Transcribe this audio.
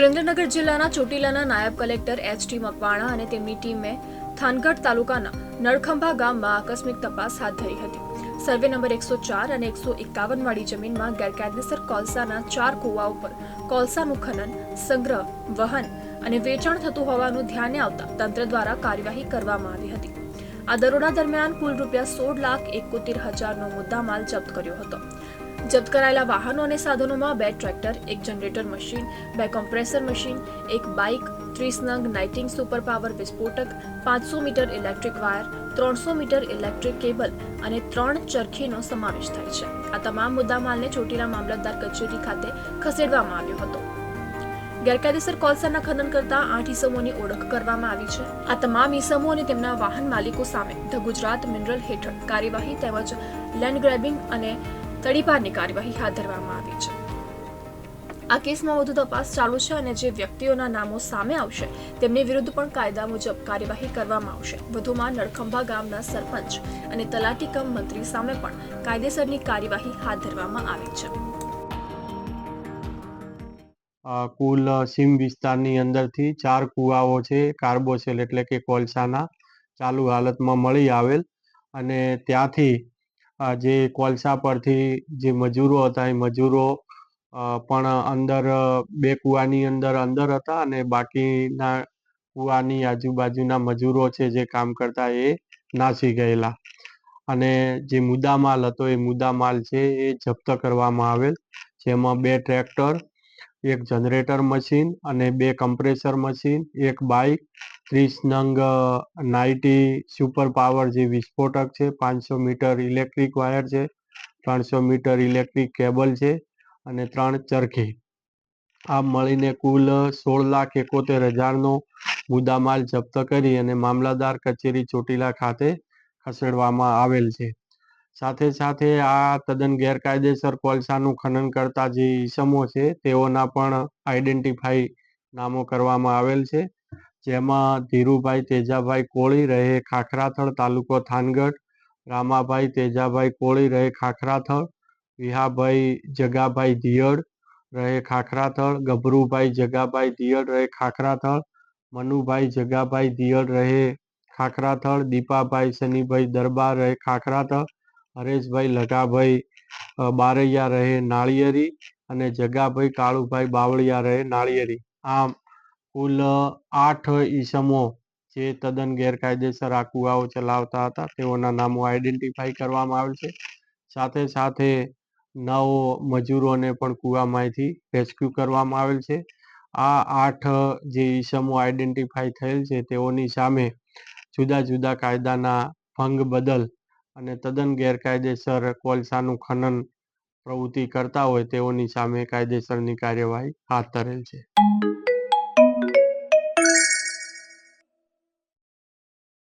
સુરેન્દ્રનગર જિલ્લાના ચોટીલાના નાયબ collector H T Makwana અને તેમની ટીમે થાનગઢ તાલુકાના નળખંભા ગામમાં આકસ્મિક તપાસ હાથ ધરી હતી. સર્વે નંબર એકસો ચાર અને એકસો એકાવન વાળી જમીનમાં ગેરકાયદેસર કોલસાના ચાર કુવાઓ પર કોલસાનું ખનન, સંગ્રહ, વહન અને વેચાણ થતું હોવાનું ધ્યાને આવતા તંત્ર દ્વારા કાર્યવાહી કરવામાં આવી હતી. આ દરોડા દરમિયાન કુલ રૂપિયા સોળ લાખ એકોતેર હજારનો મુદ્દામાલ જપ્ત કર્યો હતો. જપ્ત કરાયેલા વાહનો અને સાધનોમાં બે ટ્રેક્ટર, એક જનરેટર મશીન, બે કોમ્પ્રેસર મશીન, એક બાઇક, ત્રીસ નંગ નાઇટિંગ સુપર પાવર વિસ્ફોટક, પાંચસો મીટર ઇલેક્ટ્રિક વાયર, ત્રણસો મીટર ઇલેક્ટ્રિક કેબલ અને ત્રણ ચરખીનો સમાવેશ થાય છે. આ તમામ મુદ્દામાલને ચોટીલા મામલતદાર કચેરી ખાતે ખસેડવામાં આવ્યો હતો. ગેરકાયદેસર કોલસાના ખનન કરતા આઠ ઈસમોની ઓળખ કરવામાં આવી છે. આ તમામ ઈસમો અને તેમના વાહન માલિકો સામે ધ ગુજરાત મિનરલ હેઠળ કાર્યવાહી તેમજ લેન્ડ ગ્રેબિંગ અને તડીપારની કાર્યવાહી હાથ ધરવામાં આવી છે. આ કેસમાં વધુ તપાસ ચાલુ છે અને જે વ્યક્તિઓના નામો સામે આવશે, તેમની વિરુદ્ધ પણ કાયદા મુજબ કાર્યવાહી કરવામાં આવશે. વધુમાં નળખંભા ગામના સરપંચ અને તલાટી કમ મંત્રી સામે પણ કાયદેસરની કાર્યવાહી હાથ ધરવામાં આવી છે. કુલ સીમ વિસ્તારની અંદરથી ચાર કુવાઓ છે, કાર્બોસેલ એટલે કે કોલસાના, ચાલુ હાલતમાં મળી આવેલ અને ત્યાંથી જે કોલસા પરથી જે મજૂરો હતા, એ મજૂરો પણ અંદર બે કુવાની અંદર અંદર હતા અને બાકીના કુવાની આજુબાજુના મજૂરો છે જે કામ કરતા એ નાસી ગયેલા. અને જે મુદ્દામાલ હતો, એ મુદ્દામાલ છે એ જપ્ત કરવામાં આવેલ, જેમાં બે ટ્રેક્ટર, એક જનરેટર મશીન અને બે કમ્પ્રેસર મશીન, એક બાઇક ત્રીસ નંગ નાઇટી સુપર પાવર જે વિસ્ફોટક છે. પાંચસો મીટર ઇલેક્ટ્રિક વાયર છે. ત્રણસો મીટર ઇલેક્ટ્રિક કેબલ છે. અને ત્રણ ચરખી. આ મળીને કુલ સોળ લાખ એકોતેર હજારનો મુદ્દામાલ જપ્ત કરી અને મામલાદાર કચેરી ચોટીલા ખાતે ખસેડવામાં આવેલ છે. સાથે સાથે આ તદ્દન ગેરકાયદેસર કોલસાનું ખનન કરતા જે ઈસમો છે, તેઓના પણ આઈડેન્ટિફાઈ નામો કરવામાં આવેલ છે. જેમાં ધીરુભાઈ તેજાભાઈ કોળી રહે ખાખરાથળ તાલુકો થાનગઢ, રામાભાઈ તેજાભાઈ કોળી રહે ખાખરાથળ, વિહાભાઈ જગાભાઈ ધિયડ રહે ખાખરાથળ, ગભરુભાઈ જગાભાઈ ધિયડ રહે ખાખરાથળ, મનુભાઈ જગાભાઈ દિયડ રહે ખાખરાથળ, દીપાભાઈ શનિભાઈ દરબાર રહે ખાખરાથળ, હરેશભાઈ લગાભાઈ બારૈયા રહે નાળિયેરી અને જગાભાઈ કાળુભાઈ બાવળિયા રહે નાળિયેરી. આમ કુલ આઠ ઈસમો જે તદ્દન ગેરકાયદેસર આ કુવાઓ ચલાવતા હતા. તેઓના નામો આઈડેન્ટિફાઈ કરવામાં આવેલ છે. સાથે સાથે નવ મજૂરોને પણ કુવામાંથી રેસ્ક્યુ કરવામાં આવેલ છે. આ આઠ જે ઈસમો આઈડેન્ટિફાઈ થયેલ છે તેઓની સામે જુદા જુદા કાયદાના ભંગ બદલ અને તદ્દન ગેરકાયદેસર કોલસાનું ખનન પ્રવૃત્તિ કરતા હોય તેઓની સામે કાયદેસરની કાર્યવાહી હાથ ધરેલ છે.